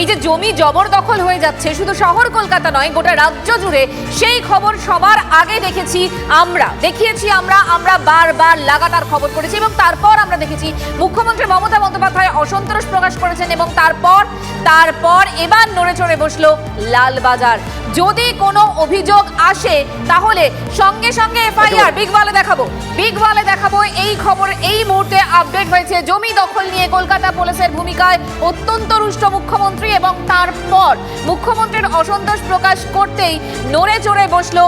এই যে জমি জবরদখল হয়ে যাচ্ছে শুধু শহর কলকাতা নয় গোটা রাজ্য জুড়ে সেই খবর সবার আগে দেখেছি আমরা। দেখিয়েছি আমরা আমরা বারবার লাগাতার খবর করেছি এবং তারপর আমরা দেখেছি মুখ্যমন্ত্রী মমতা বন্দ্যোপাধ্যায় অসন্তোষ প্রকাশ করেছেন এবং তারপর তারপর এবার নড়ে চড়ে বসল লালবাজার। যদি কোনো অভিযোগ আসে তাহলে সঙ্গে সঙ্গে এফআইআর বিগ ওয়ালে দেখাবো। বিগ ওয়ালে দেখাবো এই খবর এই মুহূর্তে আপডেট হয়েছে। জমি দখল নিয়ে কলকাতা পুলিশের ভূমিকায় অত্যন্ত রুষ্ট মুখ্যমন্ত্রী। এবং তারপর মুখ্যমন্ত্রীর অসন্তোষ প্রকাশ করতেই নড়ে চড়ে বসল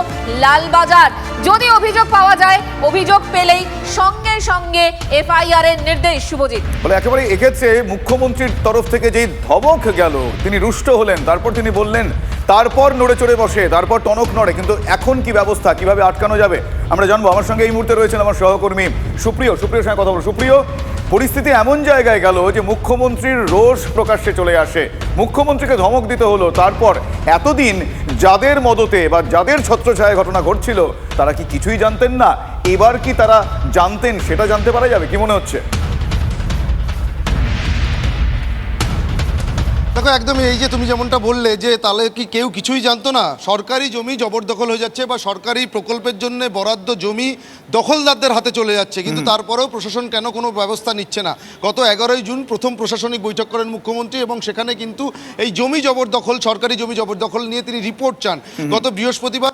লালবাজার। যদি অভিযোগ পাওয়া যায়, অভিযোগ পেলেই সঙ্গে সঙ্গে এফআইআর এর নির্দেশ, শুভজিৎ। বলে একেবারে এক্ষেত্রে মুখ্যমন্ত্রীর তরফ থেকে যেই ধমক গেল, তিনি রুষ্ট হলেন, তারপর তিনি বললেন, তারপর নড়ে চড়ে বসে, তারপর টনক নড়ে, কিন্তু এখন কি ব্যবস্থা, কীভাবে আটকানো যাবে? আমরা জানব, আমার সঙ্গে এই মুহূর্তে রয়েছেন আমার সহকর্মী সুপ্রিয় সুপ্রিয় সঙ্গে কথা বলব। সুপ্রিয় পরিস্থিতি এমন জায়গায় গেল যে মুখ্যমন্ত্রীর রোষ প্রকাশ্যে চলে আসে। মুখ্যমন্ত্রীকে ধমক দিতে হলো। তারপর এতদিন যাদের মদতে বা যাদের ছত্রছায়া ঘটনা ঘটছিল, তারা কি কিছুই জানতেন না? এবার কি তারা জানতেন, সেটা জানতে পারা যাবে? কি মনে হচ্ছে? দেখো একদমই এই যে তুমি যেমনটা বললে যে তাহলে কি কেউ কিছুই জানতো না? সরকারি জমি জবরদখল হয়ে যাচ্ছে বা সরকারি প্রকল্পের জন্য বরাদ্দ জমি দখলদারদের হাতে চলে যাচ্ছে। কিন্তু তারপরেও প্রশাসন কেন কোনো ব্যবস্থা নিচ্ছে না? গত এগারোই জুন প্রথম প্রশাসনিক বৈঠক করেন মুখ্যমন্ত্রী এবং সেখানে কিন্তু এই জমি জবরদখল সরকারি জমি জবরদখল নিয়ে তিনি রিপোর্ট চান। গত বৃহস্পতিবার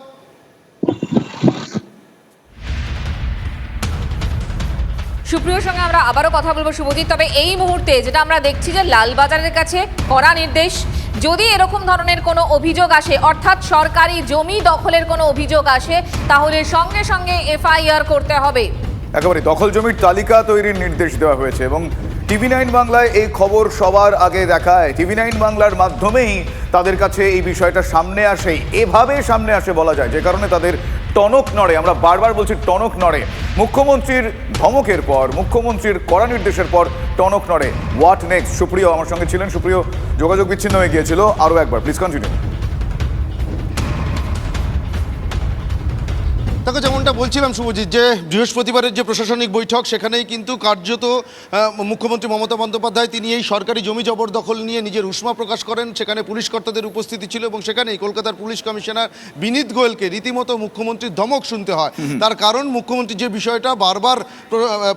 সুপ্রিয়র সঙ্গে আমরা আবারও কথা বলব, শুভজিৎ। তবে এই মুহূর্তে যেটা আমরা দেখছি যে লালবাজারের কাছে কড়া নির্দেশ, যদি এরকম ধরনের কোনো অভিযোগ আসে, অর্থাৎ সরকারি জমি দখলের কোনো অভিযোগ আসে, তাহলে সঙ্গে সঙ্গে এফআইআর করতে হবে। একেবারে দখল জমির তালিকা তৈরির নির্দেশ দেওয়া হয়েছে এবং টিভি নাইন বাংলায় এই খবর সবার আগে দেখায়। টিভি নাইন বাংলার মাধ্যমেই তাদের কাছে এই বিষয়টা সামনে আসে, এভাবে সামনে আসে বলা যায়, যে কারণে তাদের টনক নড়ে, আমরা বারবার বলছি টনক নড়ে। মুখ্যমন্ত্রীর ধমকের পর, মুখ্যমন্ত্রীর কড়া নির্দেশের পর টনক নড়ে। হোয়াট নেক্সট সুপ্রিয় আমার সঙ্গে ছিলেন, সুপ্রিয়, যোগাযোগ বিচ্ছিন্ন হয়ে গিয়েছিল। আরও একবার প্লিজ কন্টিনিউ দেখো যেমনটা বলছিলাম শুভজিৎ যে বৃহস্পতিবারের যে প্রশাসনিক বৈঠক সেখানেই কিন্তু কার্যত মুখ্যমন্ত্রী মমতা বন্দ্যোপাধ্যায় তিনি এই সরকারি জমি জবরদখল নিয়ে নিজের উষ্মা প্রকাশ করেন। সেখানে পুলিশ কর্তাদের উপস্থিতি ছিল এবং সেখানেই কলকাতার পুলিশ কমিশনার বিনীত গোয়েলকে রীতিমতো মুখ্যমন্ত্রীর ধমক শুনতে হয়। তার কারণ মুখ্যমন্ত্রী যে বিষয়টা বারবার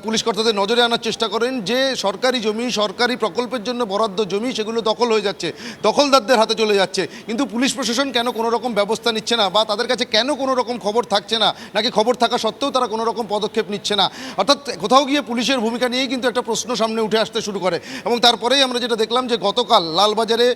পুলিশ কর্তাদের নজরে আনার চেষ্টা করেন যে সরকারি জমি সরকারি প্রকল্পের জন্য বরাদ্দ জমি সেগুলো দখল হয়ে যাচ্ছে দখলদারদের হাতে চলে যাচ্ছে। কিন্তু পুলিশ প্রশাসন কেন কোনো রকম ব্যবস্থা নিচ্ছে না বা তাদের কাছে কেন কোনো রকম খবর থাকছে না? নাকি খবর থাকা সত্ত্বেও তারা কোনো রকম পদক্ষেপ নিচ্ছে না। অর্থাৎ কোথাও গিয়ে পুলিশের ভূমিকা নিয়েই কিন্তু একটা প্রশ্ন সামনে উঠে আসতে শুরু করে। এবং তারপরেই আমরা যেটা দেখলাম যে গতকাল লালবাজারে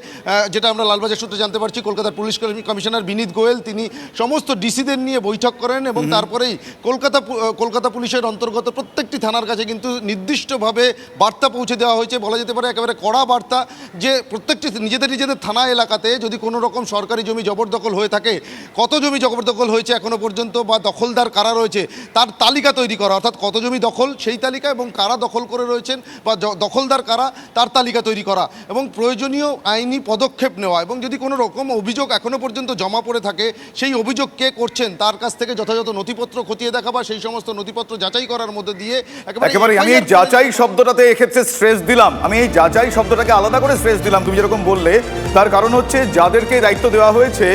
যেটা আমরা লালবাজার সূত্রে জানতে পারছি কলকাতার পুলিশ কমিশনার বিনীত গোয়েল তিনি সমস্ত ডিসিদের নিয়ে বৈঠক করেন এবং তারপরেই কলকাতা কলকাতা পুলিশের অন্তর্গত প্রত্যেকটি থানার কাছে কিন্তু নির্দিষ্টভাবে বার্তা পৌঁছে দেওয়া হয়েছে। বলা যেতে পারে একেবারে কড়া বার্তা যে প্রত্যেকটি নিজেদের নিজেদের থানা এলাকাতে যদি কোনো রকম সরকারি জমি জবরদখল হয়ে থাকে কত জমি জবরদখল হয়েছে এখনও পর্যন্ত বা দখলদার কারা রয়েছে তার তালিকা তৈরি করা অর্থাৎ কত জমি দখল সেই তালিকা এবং কারা দখল করে রয়েছেন বা দখলদার কারা তার তালিকা তৈরি করা এবং প্রয়োজনীয় আইনি পদক্ষেপ নেওয়া এবং যদি কোনো রকম অভিযোগ এখনও পর্যন্ত জমা পড়ে থাকে সেই অভিযোগ কে করছেন তার কাছ থেকে যথাযথ নথিপত্র খতিয়ে দেখা বা সেই সমস্ত নথিপত্র যাচাই করার মধ্যে দিয়ে একেবারে আমি এই যাচাই শব্দটাতে এক্ষেত্রে স্ট্রেস দিলাম। আমি এই যাচাই শব্দটাকে আলাদা করে স্ট্রেস দিলাম। তুমি যেরকম বললে তার কারণ হচ্ছে যাদেরকে দায়িত্ব দেওয়া হয়েছে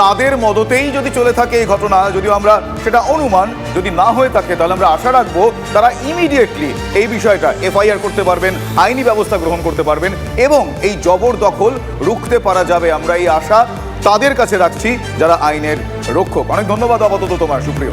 তাদের মদতেই যদি চলে থাকে এই ঘটনা, যদিও আমরা সেটা অনুমান, যদি না হয়ে থাকে, তাহলে আমরা আশা রাখব তারা ইমিডিয়েটলি এই বিষয়টা এফআইআর করতে পারবেন, আইনি ব্যবস্থা গ্রহণ করতে পারবেন, এবং এই জবরদখল রুখতে পারা যাবে আমরা এই আশা তাদের কাছে রাখছি, যারা আইনের রক্ষক। অনেক ধন্যবাদ আপাতত তোমার, সুপ্রিয়।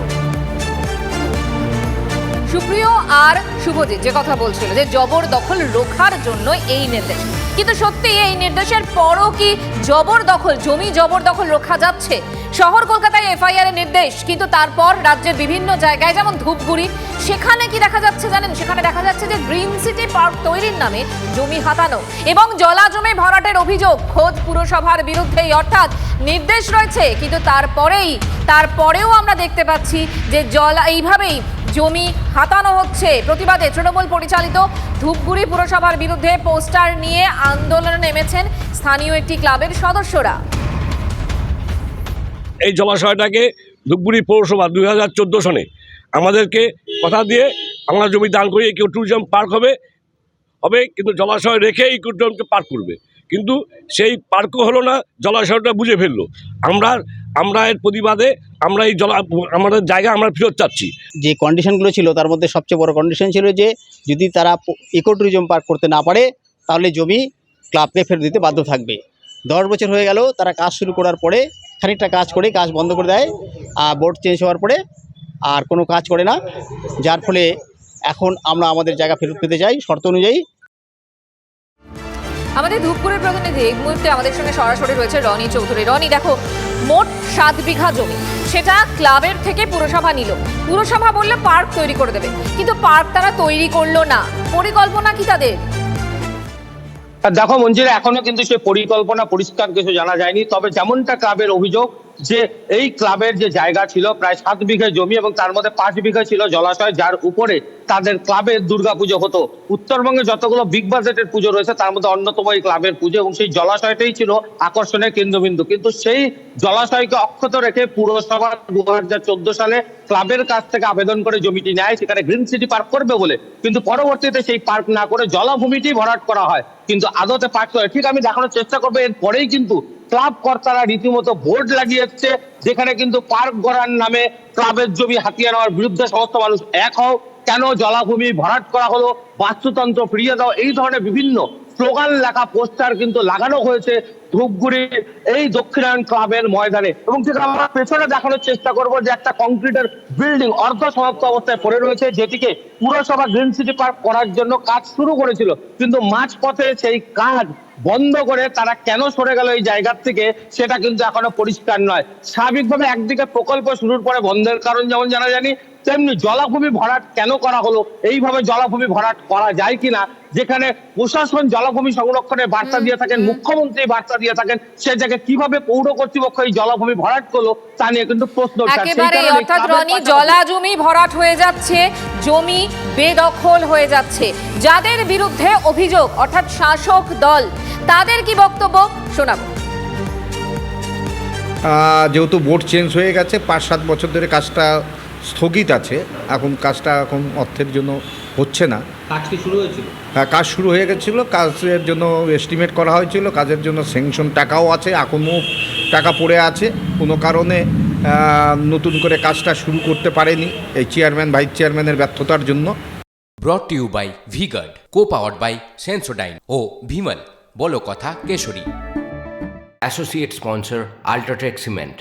সুপ্রিয়, আর শুভজিৎ যে কথা বলছিল, যে জবরদখল রোখার জন্য এই নির্দেশ। কিন্তু সত্যি এই নির্দেশের পরও কি জবরদখল জমি জবরদখল রক্ষা যাচ্ছে? শহর কলকাতায় এফআইআর এর নির্দেশ, কিন্তু তারপর রাজ্যের বিভিন্ন জায়গায় যেমন ধূপগুড়ি, সেখানে কি দেখা যাচ্ছে জানেন? সেখানে দেখা যাচ্ছে যে গ্রিন সিটি পার্ক তৈরির নামে জমি হাতানো এবং জলা জমি ভরাটের অভিযোগ খোদ পুরসভার বিরুদ্ধেই। অর্থাৎ নির্দেশ রয়েছে, কিন্তু তারপরেই, তারপরেও আমরা দেখতে পাচ্ছি যে জলা, এইভাবেই জমি হাতানো হচ্ছে। প্রতিবাদে তৃণমূল পরিচালিত ধূপগুড়ি পুরসভার বিরুদ্ধে পোস্টার নিয়ে আন্দোলনে নেমেছেন স্থানীয় একটি ক্লাবের সদস্যরা। এই জলাশয়টাকে ধূপগুড়ি পৌরসভা দুই হাজার চোদ্দ সনে আমাদেরকে কথা দিয়ে আমরা জমি দান করি ইকো ট্যুরিজম পার্ক হবে হবে, কিন্তু জলাশয় রেখে ইকো ট্যুরিজমকে পার্ক করবে। কিন্তু সেই পার্কও হলো না, জলাশয়টা বুঝে ফেলল। আমরা আমরা এর প্রতিবাদে আমরা এই জলা আমাদের জায়গা আমরা ফেরত চাচ্ছি। যে কন্ডিশনগুলো ছিল তার মধ্যে সবচেয়ে বড় কন্ডিশন ছিল যে যদি তারা ইকো ট্যুরিজম পার্ক করতে না পারে, তাহলে জমি ক্লাবকে ফেরত দিতে বাধ্য থাকবে। দশ বছর হয়ে গেল, তারা কাজ শুরু করার পরে খানিকটা কাজ করে কাজ বন্ধ করে দেয়, আর বোর্ড চেঞ্জ হওয়ার পরে আর কোনো কাজ করে না। যার ফলে এখন আমরা আমাদের জায়গা ফেরত পেতে চাই, শর্ত অনুযায়ী। আমাদের ধূপপুরের প্রতিনিধি এই মুহূর্তে আমাদের সঙ্গে সরাসরি রয়েছে রনি চৌধুরী। রনি, দেখো, মোট সাত বিঘা জমি। সেটা ক্লাবের থেকে পুরসভা নিল। পুরসভা বললে পার্ক তৈরি করে দেবে। কিন্তু পার্ক তারা তৈরি করল না। পরিকল্পনা কি তাদের? দেখো মঞ্জিরা, এখনও কিন্তু সে পরিকল্পনা, পরিষ্কার কিছু জানা যায়নি। তবে যেমনটা ক্লাবের অভিযোগ যে এই ক্লাবের যে জায়গা ছিল, প্রায় সাত বিঘা জমি এবং তার মধ্যে পাঁচ বিঘা ছিল জলাশয়, যার উপরে তাদের ক্লাবের দুর্গাপুজো হতো। উত্তরবঙ্গে যতগুলো বিগ বাজেটের পুজো রয়েছে, তার মধ্যে অন্যতম এই ক্লাবের পুজো এবং সেই জলাশয়টাই ছিল আকর্ষণের কেন্দ্রবিন্দু। কিন্তু সেই জলাশয়কে অক্ষত রেখে পুরসভা দু হাজার চোদ্দ সালে ক্লাবের কাছ থেকে আবেদন করে জমিটি নেয়, সেখানে গ্রিন সিটি পার্ক করবে বলে। কিন্তু পরবর্তীতে সেই পার্ক না করে জলাভূমিটি ভরাট করা হয়। কিন্তু আদতে পার্ক করে। ঠিক আমি দেখানোর চেষ্টা করব এর পরেই কিন্তু ক্লাব কর্তারা রীতিমতো ভোট লাগিয়েছে, যেখানে কিন্তু পার্ক গড়ার নামে ক্লাবের জমি হাতিয়ে নেওয়ার বিরুদ্ধে সমস্ত মানুষ এক হও। কেন জলাভূমি ভরাট করা হলো? বাস্তুতন্ত্র ফিরিয়ে দাও। এই ধরনের বিভিন্ন স্লোগান লেখা, পোস্টার কিন্তু লাগানো হয়েছে ধূপগুড়ি এই দক্ষিণায়ন ক্লাবের ময়দানে। এবং ঠিক আমরা পেছনে দেখানোর চেষ্টা করব যে একটা কংক্রিটের বিল্ডিং অর্ধ সমাপ্ত অবস্থায় পড়ে রয়েছে, যেটিকে পুরসভা গ্রিন সিটি পার্ক করার জন্য কাজ শুরু করেছিল। কিন্তু মাঝপথে সেই কাজ বন্ধ করে তারা কেন সরে গেল এই জায়গার থেকে, সেটা কিন্তু এখনও পরিষ্কার নয়। স্বাভাবিকভাবে একদিকে প্রকল্প শুরুর পরে বন্ধের কারণ যেমন জানা জানি তেমনি জলাভূমি ভরাট কেন করা হলো? এইভাবে জলাভূমি ভরাট করা যায় কিনা? যেখানে প্রশাসন জলাভূমি সংরক্ষণের বার্তা দিয়ে থাকেন মুখ্যমন্ত্রী বার্তা দিয়ে থাকেন সে জায়গায় কীভাবে পৌর কর্তৃপক্ষ এই জলাভূমি ভরাট করল তা নিয়ে কিন্তু প্রশ্ন উঠছে। একেবারে অর্থাৎ রনি পাশাপাশি- জলা জমি ভরাট হয়ে যাচ্ছে জমি বেদখল হয়ে যাচ্ছে। যাদের বিরুদ্ধে অভিযোগ অর্থাৎ শাসক দল তাদের কি বক্তব্য? শোনাবো। আহ, যেহেতু বোর্ড চেঞ্জ হয়ে গেছে পাঁচ সাত বছর ধরে কাজটা স্থগিত আছে। এখন কাজটা এখন অর্থের জন্য হচ্ছে না। কাজ কি শুরু হয়েছিল? কাজ শুরু হয়ে গেছিল। কাজের জন্য এস্টিমেট করা হয়েছিল। কাজের জন্য স্যাংশন টাকাও আছে এখনও টাকা পড়ে আছে। কোনো কারণে নতুন করে কাজটা শুরু করতে পারেনি এই চেয়ারম্যান ভাইস চেয়ারম্যানের ব্যর্থতার জন্য। Brought you by V Guard co powered by Sensodyne ও ভিমল বলো কথা Kesari. Associate sponsor UltraTech cement